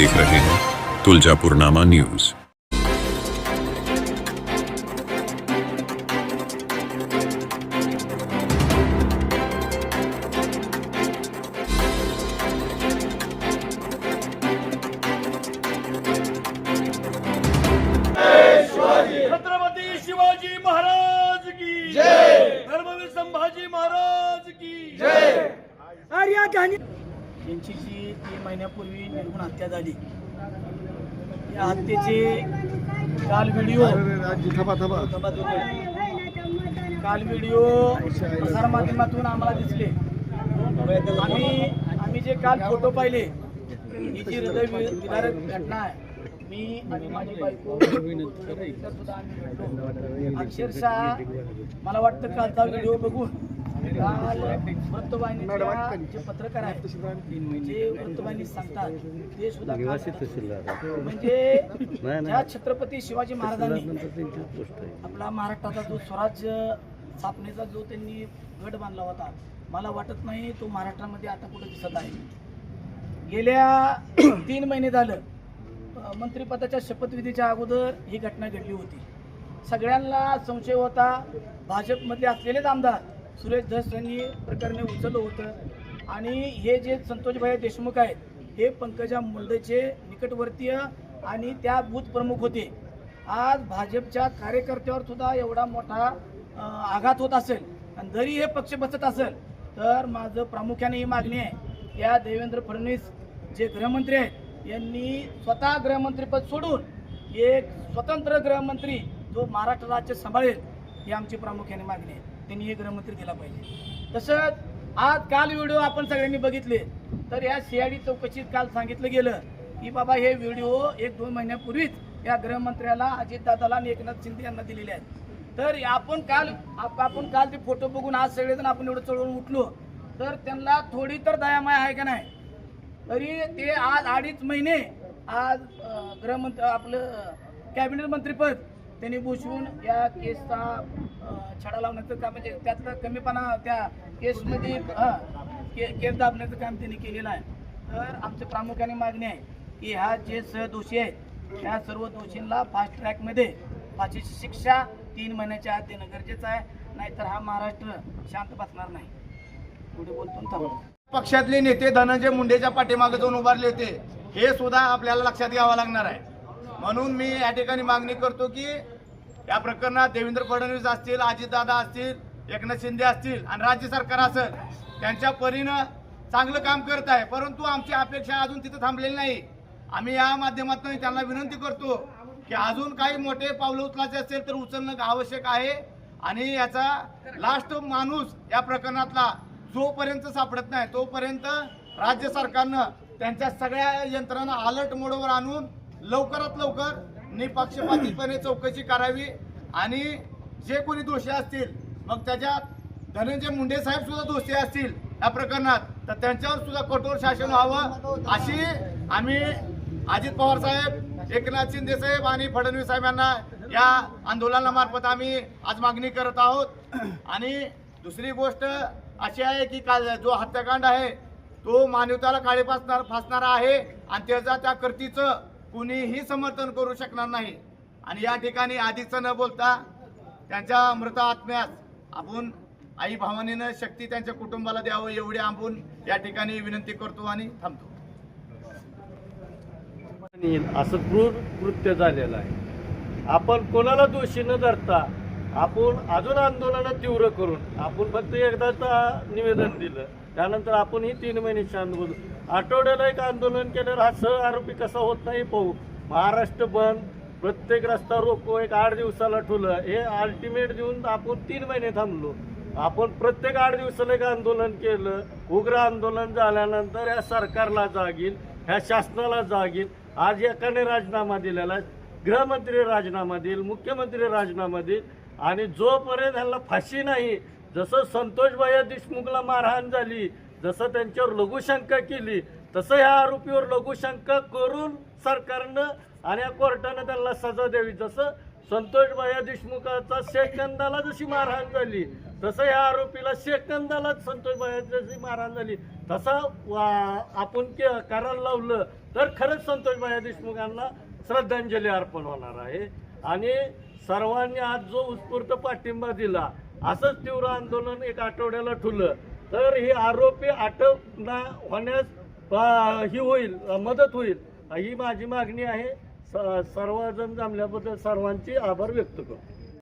देख रहे हैं तुलजापुरनामा न्यूज। छत्रपती शिवाजी महाराज की। जय। धर्मवीर संभाजी महाराज की। जय। अरे यांची जी तीन महिन्यापूर्वी निर्गुण हत्या झाली या हत्येचे काल व्हिडिओ काल व्हिडिओ प्रसार माध्यमातून आम्हाला दिसले. आम्ही आम्ही जे काल फोटो पाहिले ही जी हृदय विदारक घटना आहे मी आणि माझी बायको. अक्षरशः मला वाटतं कालचा व्हिडिओ बघून वृत्तवाहिनीच्या जे पत्रकार आहेत जे वृत्तवाहिनी सांगतात ते सुद्धा म्हणजे ज्या छत्रपती शिवाजी महाराजांनी आपला महाराष्ट्राचा जो स्वराज्य स्थापनेचा जो त्यांनी गट बांधला होता मला वाटत नाही तो महाराष्ट्रामध्ये आता कुठे दिसत आहे गेल्या तीन महिने झालं मंत्रीपदाच्या मंत्रिपदाच्या शपथविधीच्या अगोदर ही घटना घडली होती सगळ्यांना संशय होता. भाजपमधले असलेलेच आमदार सुरेश धस यांनी प्रकरणे उचललं होतं. आणि हे जे संतोषभाई देशमुख आहेत हे पंकजा मुंडेचे निकटवर्तीय आणि त्या बूथ प्रमुख होते. आज भाजपच्या कार्यकर्त्यावर सुद्धा एवढा मोठा आघात होत असेल आणि जरी हे पक्ष बसत असेल तर माझं प्रामुख्याने ही मागणी आहे. या देवेंद्र फडणवीस जे गृहमंत्री आहेत यांनी स्वतः गृहमंत्रीपद सोडून एक स्वतंत्र गृहमंत्री जो महाराष्ट्र राज्य सांभाळेल ही आमची प्रामुख्याने मागणी आहे. त्यांनी हे ग्रहमंत्री केला पाहिजे. तसंच आज काल व्हिडिओ आपण सगळ्यांनी बघितले तर या सीआयडी चौकशीत काल सांगितलं गेलं की बाबा हे व्हिडिओ एक दोन महिन्यापूर्वीच या गृहमंत्र्याला अजितदादाला आणि एकनाथ शिंदे यांना दिलेले आहेत. तर आपण काल आप- आपण काल ते फोटो बघून आज सगळेजण आपण एवढं चढवून उठलो तर त्यांना थोडी तर दयामाय आहे का नाही? तरी ते आज अडीच महिने आज गृहमंत्री आपलं कॅबिनेट मंत्रीपद त्यांनी भूषवून या केसचा छडा लावण्याचं काम म्हणजे त्यातलं कमीपणा त्या केसमध्ये के केस दाबण्याचं काम त्यांनी केलेलं आहे. तर आमच्या प्रामुख्याने मागणी आहे की ह्या जे सहदोषी आहेत ह्या सर्व दोषींना फास्ट ट्रॅकमध्ये फाशीची शिक्षा तीन महिन्याच्या आत देणं गरजेचं आहे. नाहीतर हा महाराष्ट्र शांत बसणार नाही. पुढे बोलतो पक्षातले नेते धनंजय मुंडेच्या पाठीमागे जाऊन उभारले होते. हे सुद्धा आपल्याला लक्षात घ्यावं लागणार आहे. म्हणून मी या ठिकाणी मागणी करतो की या प्रकरणात देवेंद्र फडणवीस असतील अजितदादा असतील एकनाथ शिंदे असतील आणि राज्य सरकार असेल त्यांच्या परीनं चांगलं काम करत आहे. परंतु आमची अपेक्षा अजून तिथं थांबलेली नाही. आम्ही या माध्यमातून त्यांना विनंती करतो की अजून काही मोठे पावलं उचलायचे असेल तर उचलणं आवश्यक आहे आणि याचा लास्ट माणूस या प्रकरणातला जोपर्यंत सापडत नाही तोपर्यंत राज्य सरकारनं त्यांच्या सगळ्या यंत्रणा अलर्ट मोडवर आणून लवकरात लवकर निपक्षपातीपणे चौकशी करावी आणि जे कोणी दोषी असतील मग त्याच्यात धनंजय मुंडे साहेब सुद्धा दोषी असतील या प्रकरणात तर त्यांच्यावर सुद्धा कठोर शासन व्हावं अशी आम्ही अजित पवार साहेब एकनाथ शिंदे साहेब आणि फडणवीस साहेब यांना या आंदोलनामार्फत आम्ही आज मागणी करत आहोत. आणि दुसरी गोष्ट अशी आहे की काल जो हत्याकांड आहे तो मानवताला काळे फासणार फासणारा आहे आणि त्याचा त्या कृतीचं कुणीही समर्थन करू शकणार नाही. आणि या ठिकाणी आधीचं न बोलता त्यांच्या मृत आत्म्यास आपण आई भावानीनं शक्ती त्यांच्या कुटुंबाला द्यावं एवढी आपण या ठिकाणी विनंती करतो आणि थांबतो. असं क्रूर कृत्य झालेलं आहे. आपण कोणाला दोषी न धरता आपण अजून आंदोलन तीव्र करून आपण फक्त एकदाच निवेदन दिलं. त्यानंतर आपण ही तीन महिने शांत बोलू आठवड्याला एक आंदोलन केल्यावर हा सह आरोपी कसा होत नाही पाहू. महाराष्ट्र बंद प्रत्येक रस्ता रोको एक आठ दिवसाला ठुलं. हे अल्टिमेट देऊन आपण तीन महिने थांबलो. आपण प्रत्येक आठ दिवसाला एक आंदोलन केलं. उग्र आंदोलन झाल्यानंतर या सरकारला जागील ह्या शासनाला जागील आज एकाने राजीनामा दिलेला गृहमंत्री राजीनामा देईल मुख्यमंत्री राजीनामा देईल. आणि जोपर्यंत ह्याला फाशी नाही जसं संतोषबाया देशमुखला मारहाण झाली जसं त्यांच्यावर लघुशंका केली तसं ह्या आरोपीवर लघुशंका करून सरकारनं आणि या कोर्टानं त्यांना सजा द्यावी. जसं संतोषबाया देशमुखाचा सेकंदाला जशी मारहाण झाली तसं या आरोपीला सेकंदालाच संतोष जशी मारहाण झाली तसा वा- आपण के- करायला लावलं तर खरंच संतोष देशमुखांना श्रद्धांजली अर्पण होणार आहे. आणि सर्वांनी आज जो उत्स्फूर्त पाठिंबा दिला असंच तीव्र आंदोलन एक आठवड्याला ठुलं. तर हे आरोपी अटक होण्यास ही होईल मदत होईल ही माझी मागणी आहे. स- सर्वजण जमल्याबद्दल सर्वांची आभार व्यक्त करतो.